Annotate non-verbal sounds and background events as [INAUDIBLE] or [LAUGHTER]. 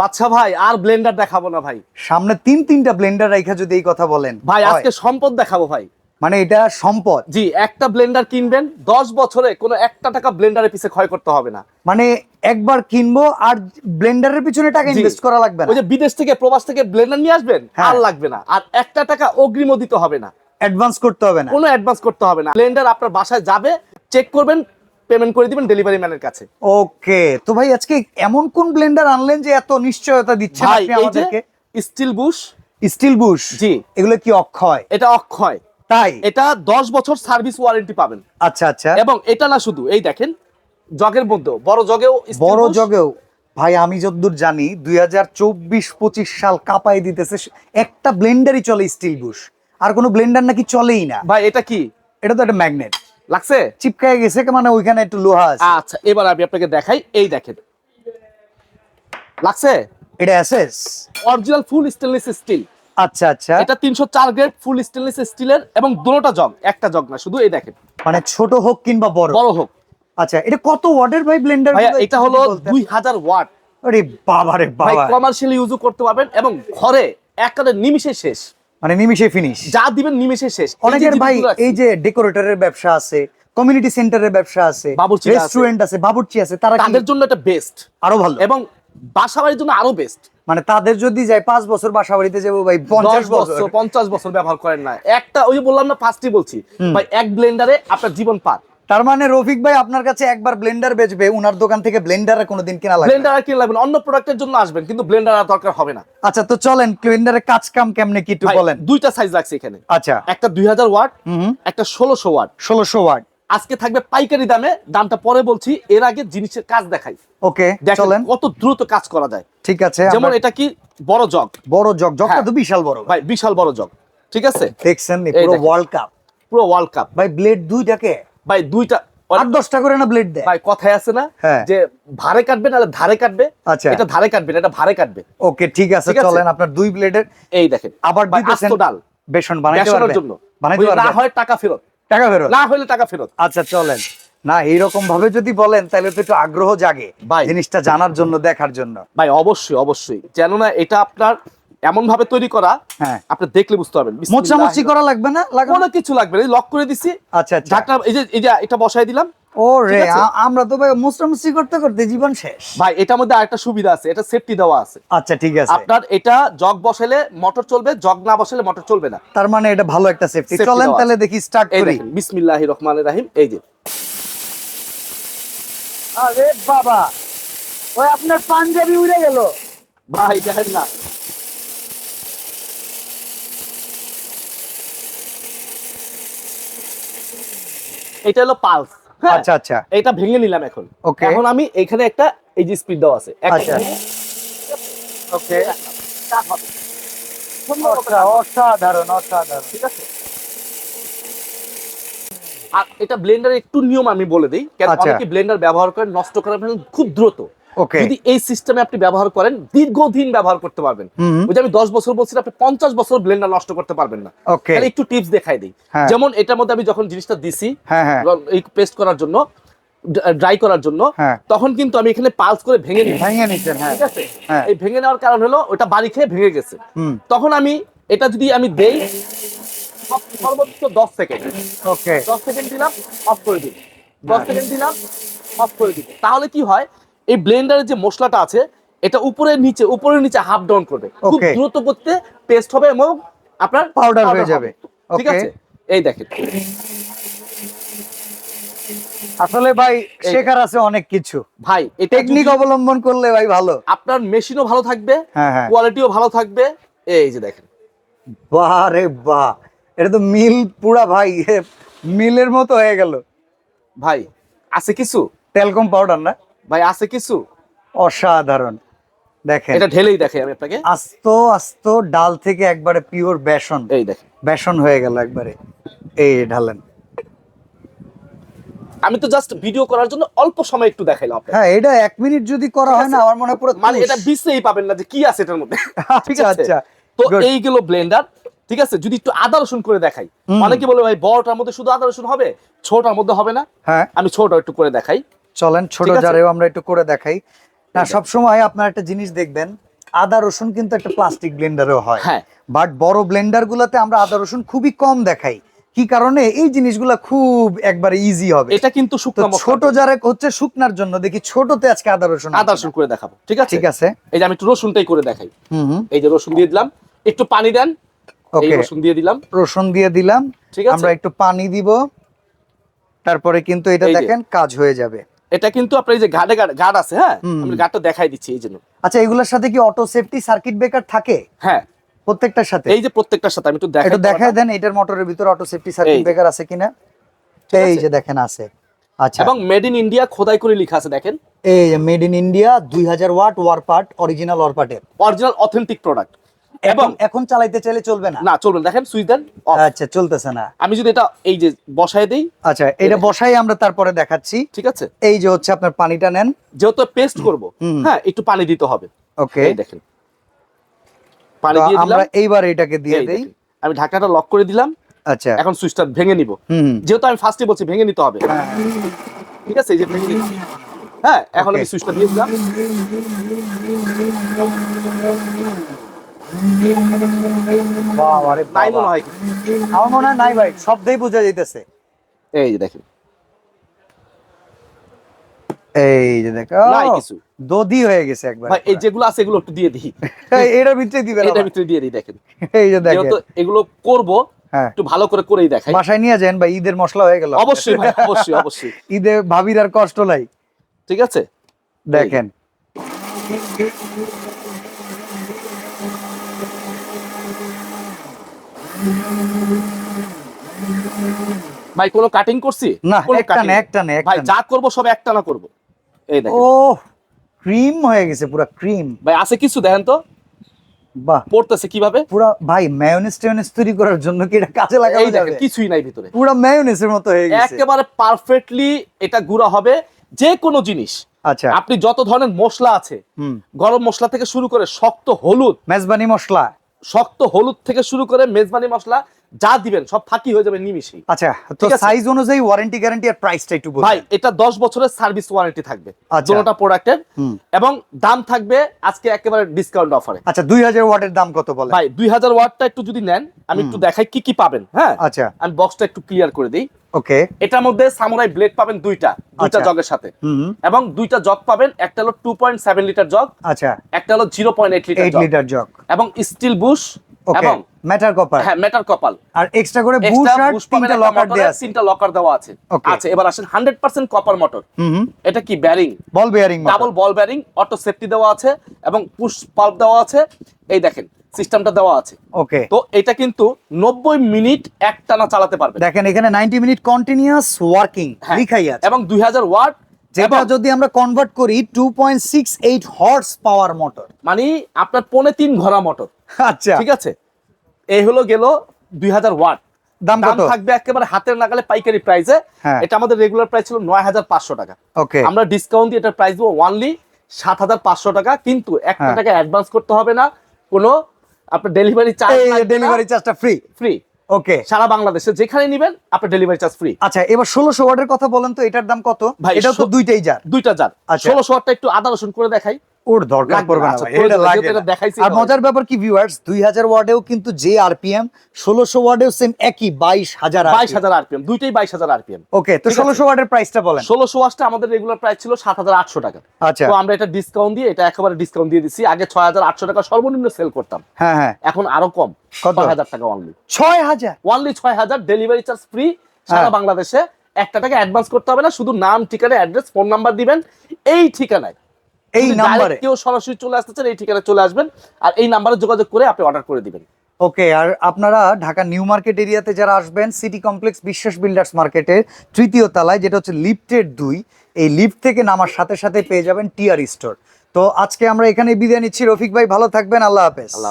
বাচ্চা ভাই আর ব্লেন্ডার দেখাবো না ভাই। সামনে তিন তিনটা ব্লেন্ডার রাইখা যদি এই কথা বলেন। ভাই আজকে সম্পদ দেখাবো ভাই। মানে এটা সম্পদ? জি একটা ব্লেন্ডার কিনবেন দশ বছরে কোনো একটা টাকা ব্লেন্ডারের পিছে ক্ষয় করতে হবে না। মানে একবার কিনবো আর ব্লেন্ডারের পিছনে টাকা ইনভেস্ট করা লাগবে না। ওই যে বিদেশ থেকে প্রবাস থেকে ব্লেন্ডার নিয়ে আসবেন হ্যাঁ। আর লাগবে না। আর একটা টাকা অগ্রিমও দিতে হবে না। অ্যাডভান্স করতে হবে না। কোনো অ্যাডভান্স করতে হবে না। ব্লেন্ডার আপনার বাসায় যাবে চেক করবেন পেমেন্ট করে দিবেন ডেলিভারি ম্যানের কাছে। ওকে তো ভাই আজকে এমন কোন ব্লেন্ডার আনলেন যে এত নিশ্চয়তা দিচ্ছেন ভাই আপনি আমাদেরকে? Steel bush steel bush? জি। এগুলো কি অক্ষয়? এটা অক্ষয়। তাই? এটা দশ বছর সার্ভিস ওয়ারেন্টি পাবেন। আচ্ছা আচ্ছা। এবং এটা না শুধু এই দেখেন জগের মধ্যেও বড় জগেও বড়। জগেও। ভাই আমি যতদূর জানি দুই হাজার চব্বিশ পঁচিশ সাল কাপাই দিতেছে একটা ব্লেন্ডারই চলে স্টিল বুশ আর কোনো ব্লেন্ডার নাকি চলেই না। ভাই এটা কি? এটা তো একটা ম্যাগনেট লাগছে? চিপকায় গেছে মানে ওইখানে একটু লোহা আছে। আচ্ছা এবার আমি আপনাকে দেখাই এই দেখেন। লাগছে? এটা অ্যাসেস অরিজিনাল ফুল স্টেনলেস স্টিল আচ্ছা আচ্ছা। এটা তিনশো চার গ্রেড ফুল স্টেনলেস স্টিলের এবং দুটোটা জগ একটা জগ না শুধু এই দেখেন। মানে ছোট হোক কিংবা বড়। বড় হোক। আচ্ছা এটা কত ওয়াটের ভাই ব্লেন্ডার ভাইয়া এটা হলো দুই হাজার ওয়াট। আরে বাবা রে বাবা। ভাই কমার্শিয়ালি ইউজও করতে পারবেন এবং ঘরে একেবারে নিমিশে শেষ। মানে নিমিশে ফিনিশ যা দিবেন নিমিশে শেষ। অনেকের ভাই এই যে ডেকোরেটরের ব্যবসা আছে কমিউনিটি সেন্টারের ব্যবসা আছে রেস্টুরেন্ট আছে। বাবুর্চি আছে তারা তাদের জন্য এটা বেস্ট আরও ভালো। এবং বাসাবাড়ির জন্য আরও বেস্ট মানে তাদের যদি যায় পাঁচ বছর বাসা বাড়িতে যাব ভাই পঞ্চাশ বছর। পঞ্চাশ বছর ব্যবহার করেন না। একটা ওই বললাম না পাঁচটি বলছি। ভাই এক ব্লেন্ডারে আপনার জীবন পার। তার মানে রফিক ভাই আপনার কাছে একবার ব্লেন্ডার বেচবে উনার দোকান থেকে ব্লেন্ডারে কোনোদিন কেনা লাগবে? ব্লেন্ডার আর কিনে লাগবে অন্য প্রোডাক্টের জন্য আসবেন কিন্তু ব্লেন্ডার আর দরকার হবে না। আচ্ছা তো চলেন ব্লেন্ডারের কাজ কাম কেমনে কি একটু বলেন। দুইটা সাইজ লাগছে এখানে। আচ্ছা। একটা দুই হাজার ওয়াট হুম একটা ষোলোশো ওয়াট। ষোলোশো ওয়াট। আজকে থাকবে পাইকারি দামে দামটা পরে বলছি এর আগে জিনিসের কাজ দেখাই। ওকে চলেন। কত দ্রুত কাজ করা যায়। ঠিক আছে যেমন এটা কি বড় জগ। বড় জগ জগটা হ্যাঁ। তো বিশাল বড়। ভাই বিশাল বড় জগ। ঠিক আছে? দেখছেন পুরো ওয়ার্ল্ড কাপ পুরো ওয়ার্ল্ড কাপ ভাই ব্লেড দুইটাকে ভাই দুইটা আট দশটা করে না ব্লেড দেয়? ভাই কথায় আছে না হ্যাঁ। যে ভারে কাটবে না ধারে কাটবে। আচ্ছা। এটা ধারে কাটবে এটা ভারে কাটবে। ওকে ঠিক আছে চলেন আপনার দুই ব্লেডের এই দেখেন আবার আস্ত ডাল। বেসন বানাইতে জন্য। বানাইতে ওই না হয় টাকা ফেরত। টাকা ফেরত? না হলে টাকা ফেরত। আচ্ছা চলেন। না এইরকম ভাবে যদি বলেন তাহলে তো একটু আগ্রহ জাগে ভাই। জিনিসটা জানার জন্য দেখার জন্য। ভাই অবশ্যই অবশ্যই। যেন না এটা আপনার এমন ভাবে তৈরি করা হ্যাঁ। আপনি দেখলে বুঝতে পারবেন। মোচামুচি করা লাগবে না? লাগানো? কোনো কিছু লাগবে না। লক করে দিছি। আচ্ছা আচ্ছা। ঢাকনা এই যে এই যে এটা বসাই দিলাম। ও রে ঠিক আছে? আ- আমরা তো ভাই মোচামুচি করতে করতে জীবন শেষ। ভাই এটার মধ্যে আরেকটা সুবিধা আছে। এটা সেফটি দেওয়া আছে। আচ্ছা ঠিক আছে। আপনার এটা জগ বসালে মোটর চলবে জগ না বসালে মোটর চলবে না। তার মানে এটা ভালো একটা সেফটি চলেন তাহলে দেখি স্টার্ট এই করি। বিসমিল্লাহির রহমানির রাহিম। এই যে। আরে বাবা ওই আপনার পাঞ্জাবি উড়ে গেল। ভাই দেখেন না। এটা হলো পালস আচ্ছা আচ্ছা। এটা ভেঙে নিলাম এখন। ওকে এখন আমি এখানে একটা এই যে স্পিড দাও আছে। আচ্ছা। ওকে অসাধারণ অসাধারণ। ঠিক আছে? আর এটা ব্লেন্ডার একটু নিয়ম আমি বলে দিই। কেন কি অনেকে ব্লেন্ডার ব্যবহার করে নষ্ট করার ফেলেন খুব দ্রুত। যদি এই সিস্টেমে আপনি ব্যবহার করেন দীর্ঘদিন ব্যবহার করতে পারবেন। ওই যে আমি দশ বছর বলছি আপনি পঞ্চাশ বছর ব্লেন্ডার নষ্ট করতে পারবেন না। একটু টিপস দেখাই দিই। হ্যাঁ। যেমন এটার মধ্যে আমি যখন জিনিসটা দিছি হ্যাঁ হ্যাঁ। এই পেস্ট করার জন্য ড্রাই করার জন্য। তখন কিন্তু আমি এখানে পালস করে ভেঙে ভেঙে নিচ্ছেন ঠিক আছে। এই ভেঙে নেওয়ার কারণ হলো ওটা বাড়ি খেয়ে ভেঙে গেছে। তখন আমি এটা যদি আমি দেই সর্বোচ্চ দশ সেকেন্ড ওকে দশ সেকেন্ড দিলাম অফ করে দিই দশ সেকেন্ড দিলাম অফ করে দিই তাহলে কি হয়? এই ব্লেন্ডারের যে মশলাটা আছে এটা উপরে নিচে উপরে নিচে হাফ ডাউন করবে খুব দ্রুত করতে পেস্ট হবে এবং আপনার পাউডার হয়ে যাবে। ঠিক আছে? এই দেখেন। আসলে ভাই শেখার আছে অনেক কিছু। ভাই এই টেকনিক অবলম্বন করলে ভাই ভালো। আপনার মেশিনও ভালো থাকবে হ্যাঁ হ্যাঁ। কোয়ালিটিও ভালো থাকবে। এই যে দেখেন। বাহ রে বাহ। এটা তো মিল পুরা ভাই মিলের মতো হয়ে গেল। ভাই আছে কিছু? টেলকম পাউডার না? ভাই আছে কিছু? অসাধারণ। দেখেন। এটা ঢেলেই দেখে আমি আপনাকে। আস্ত আস্ত ডাল থেকে একবারে পিওর বেসন। এই দেখেন। বেসন হয়ে গেল একবারে। এই ঢালেন। আমি তো জাস্ট ভিডিও করার জন্য অল্প সময় একটু দেখাইলাম আপনাকে। হ্যাঁ এটা এক মিনিট যদি করা হয় না আমার মনে পুরো মানে এটা বিশ্বেই পাবেন না যে কি আছে এটার মধ্যে। [LAUGHS] ঠিক আচ্ছা, আছে? আচ্ছা। তো. এই গেল ব্লেন্ডার ঠিক আছে? যদি একটু আদা রসুন করে দেখাই। অনেকে বলে ভাই বড়টার মধ্যে শুধু আদা রসুন হবে? ছোটটার মধ্যে হবে না? হ্যাঁ। আমি ছোট একটু করে দেখাই। চলেন ছোট জারেও আমরা একটু করে দেখাই। না সব সময় আপনার একটা জিনিস দেখবেন আদা রসুন কিন্তু একটা প্লাস্টিক ব্লেন্ডারেও হয়। হ্যাঁ। বাট বড় ব্লেন্ডার গুলাতে আমরা আদা রসুন খুবই কম দেখাই। কি কারণে? এই জিনিসগুলা খুব একবারে ইজি হবে। এটা কিন্তু শুকনো ছোট যারা হচ্ছে শুকনার জন্য দেখি ছোটতে আজকে আদা রসুন আদা রসুন করে দেখাবো ঠিক আছে? ঠিক আছে। এই যে আমি একটু রসুনটাই করে দেখাই। হুম হুম। এই যে রসুন দিয়ে দিলাম। একটু পানি দেন। ওকে রসুন দিয়ে দিলাম। রসুন দিয়ে দিলাম। ঠিক আছে। আমরা একটু পানি দিব। তারপরে কিন্তু এটা দেখেন কাজ হয়ে যাবে। এটা কিন্তু আপনার এই যে গাড়ে গার্ড আছে হ্যাঁ। আমি গার্ডটা দেখাই দিচ্ছি এই জন্য। আচ্ছা এগুলোর সাথে কি অটো সেফটি সার্কিট ব্রেকার থাকে? হ্যাঁ। প্রত্যেকটার সাথে? এই যে প্রত্যেকটার সাথে আমি একটু দেখাই একটু দেখায় দেন এটার মোটরের ভিতরে অটো সেফটি সার্কিট ব্রেকার আছে কিনা? এই যে দেখেন আছে। আচ্ছা। এবং মেড ইন ইন্ডিয়া খোদাই করে লেখা আছে দেখেন। এই মেড ইন ইন্ডিয়া দুই হাজার watt war part original war পার্টের। অরিজিনাল অথেন্টিক প্রোডাক্ট এবং এখন চালাইতে চাইলে চলবে না? না চলবেন দেখেন সুইচ দেন আচ্ছা চলতেছে না। আমি যদি এটা এই যে বসায় দেই আচ্ছা এটা বসাই আমরা তারপরে দেখাচ্ছি। ঠিক আছে। এই যে হচ্ছে আপনার পানিটা নেন। যেহেতু পেস্ট করব। হ্যাঁ একটু পানি দিতে হবে। ওকে। এই দেখেন। পানি দিয়ে দিলাম। আমরা এইবার এটাকে দিয়ে দেই। আমি ঢাকাটা লক করে দিলাম। আচ্ছা। এখন সুইচটা ভেঙে নিব। যেহেতু আমি ফার্স্টে বলছি ভেঙে নিতে হবে। ঠিক আছে এই যে ভেঙে হ্যাঁ এখন আমি সুইচটা দিয়ে দিলাম। বাবারে তাই বাবা। মনে হয় আমার মনে হয় নাই ভাই শব্দেই বোঝা যাইতেছে। এই যে দেখেন। এই যে দেখো নাই কিছু। দধি হয়ে গেছে একবার ভাই এই যেগুলো আছে এগুলো একটু দিয়ে দিই। এই এটার ভিতরে দিবেন এটার ভিতরে দিয়ে দিই দেখেন। এই যে দেখেন। যেহেতু এগুলো করব হ্যাঁ। একটু ভালো করে করেই দেখাই। বাসায় নিয়ে যান ভাই ঈদের মশলা হয়ে গেল। অবশ্যই ভাই অবশ্যই অবশ্যই। ঈদে ভাবির আর কষ্ট নাই। ঠিক আছে? দেখেন। ভাই কোনো কাটিং করছি? না একটা না একটা না ভাই যা করব সব একটা না করব। এই দেখেন। ও ক্রিম হয়ে গেছে পুরো ক্রিম ভাই আছে কিছু? দেখেন তো। বাহ। পড়তেছে কীভাবে? পুরো ভাই মায়োনেজ টেয়োনেজ তৈরি করার জন্য কি এটা কাজে লাগানো এই যাবে? কিছুই নাই ভিতরে। পুরো মায়োনেজের মতো হয়ে গেছে। একেবারে পারফেক্টলি এটা গুঁড়া হবে। যে কোনো জিনিস। আচ্ছা। আপনি যত ধরনের মশলা আছে হুম। গরম মশলা থেকে শুরু করে শক্ত হলুদ মেজবানি মশলা। শক্ত হলুদ থেকে শুরু করে মেজবানি মশলা যা দিবেন সব ফাঁকি হয়ে যাবে নিমিশেই আচ্ছা তো সাইজ অনুযায়ী ওয়ারেন্টি গ্যারান্টি আর প্রাইসটা একটু বলুন। ভাই এটা দশ বছরের সার্ভিস ওয়ারেন্টি থাকবে আচ্ছা। দুটোটা প্রোডাক্টের এবং দাম থাকবে আজকে একেবারে ডিসকাউন্ট অফারে আচ্ছা দুই হাজার ওয়াটের দাম কত বলে? ভাই দুই হাজার ওয়াটটা একটু যদি নেন আমি একটু দেখাই কি কি পাবেন হ্যাঁ? আচ্ছা। আমি বক্সটা একটু ক্লিয়ার করে দিই। ওকে এটার মধ্যে সামুরাই ব্লেড পাবেন দুইটা দুইটা আচ্ছা। জগের সাথে। এবং দুইটা জগ পাবেন একটা হলো two point seven litre jug আচ্ছা। একটা হলো zero point eight litre jug. Litre jug. এবং স্টিল বুশ এবং মেটার কপার হ্যাঁ মেটার কপাল আর এক্সট্রা করে বুশ আর তিনটা লকার দেয়া আছে। তিনটা লকার দেওয়া আছে। আচ্ছা এবার আসেন হান্ড্রেড পার্সেন্ট কপার মোটর এটা কি bearing ball bearing double ball bearing auto safety দেওয়া আছে এবং পুশ পাল্প দেওয়া আছে। এই দেখেন সিস্টেমটা দেওয়া আছে। ওকে। তো এটা কিন্তু নব্বই মিনিট একটানা চালাতে পারবে। দেখেন এখানে 90 মিনিট কন্টিনিউয়াস ওয়ার্কিং। লিখাই আছে। এবং দুই হাজার ওয়াট যেটা যদি আমরা কনভার্ট করি 2.68 হর্স পাওয়ার মোটর মানে আপনার পৌনে তিন ঘোড়া মোটর আচ্ছা। ঠিক আছে? এই হলো গেল দুই হাজার ওয়াট। দাম কত? থাকবে একেবারে হাতের নাগালে পাইকারি প্রাইসে হ্যাঁ। এটা আমাদের রেগুলার প্রাইস ছিল নয় হাজার পাঁচশো টাকা। ওকে। আমরা ডিসকাউন্ট দিয়ে এটার প্রাইস দেবো ওয়ানলি সাত হাজার পাঁচশো টাকা। কিন্তু একটা হ্যাঁ। টাকা অ্যাডভান্স করতে হবে না। কোনো আপনার ডেলিভারি চার্জ ডেলিভারি চার্জটা ফ্রি ফ্রি ওকে সারা বাংলাদেশে যেখানে নেবেন আপনার ডেলিভারি চার্জ ফ্রি আচ্ছা এবার ষোলোশো ওয়ার্ডের কথা বলেন তো এটার দাম কত? ভাই, এটা তো দুইটাই যার দুইটা জার আচ্ছা। ষোলোশো ওয়াটটা একটু আদা রসুন করে দেখাই। ওর দরকার পড়বে না, আচ্ছা, এটা লাগে আর মজার ব্যাপার কি ভিউয়ার্স 2000 ওয়াটেও কিন্তু যে আরপিএম 1600 ওয়াটেও সেম একই 22000 বাইশ হাজার আরপিএম দুইটাই বাইশ হাজার আরপিএম ওকে তো ঠিক আছে। 1600 ওয়াটের প্রাইসটা বলেন। ষোলোশো ওয়াটটা আমাদের রেগুলার প্রাইস ছিল সাত হাজার আটশো টাকা। আচ্ছা। তো আমরা এটা ডিসকাউন্ট দিয়ে এটা একেবারে ডিসকাউন্ট দিয়ে দিচ্ছি আগে ছয় হাজার আটশো টাকা সর্বনিম্ন সেল করতাম। হ্যাঁ হ্যাঁ। এখন আরও কম কত? ছয় হাজার টাকা অনলি 6000 ওয়ানলি ছয় হাজার ডেলিভারি চার্জ ফ্রি সারা হ্যাঁ। বাংলাদেশে। একটা টাকা অ্যাডভান্স করতে হবে না শুধু নাম ঠিকানা অ্যাড্রেস ফোন নাম্বার দিবেন। এই ঠিকানায় এই নাম্বারে কেউ সরাসরি চলে আসতে চান এই ঠিকানায় চলে আসবেন। আর এই নাম্বারে যোগাযোগ করে আপনি অর্ডার করে দিবেন। ওকে আর আপনারা ঢাকা নিউ মার্কেট এরিয়াতে যারা আসবেন সিটি কমপ্লেক্স বিশ্বাস বিল্ডার্স মার্কেটের তৃতীয় তলায় যেটা হচ্ছে লিফটের দুই এই লিফট থেকে নামার সাথে সাথে পেয়ে যাবেন টিআর স্টোর। তো আজকে আমরা এখানে বিদায় নিচ্ছি। রফিক ভাই ভালো থাকবেন। আল্লাহ হাফেজ। আল্লাহ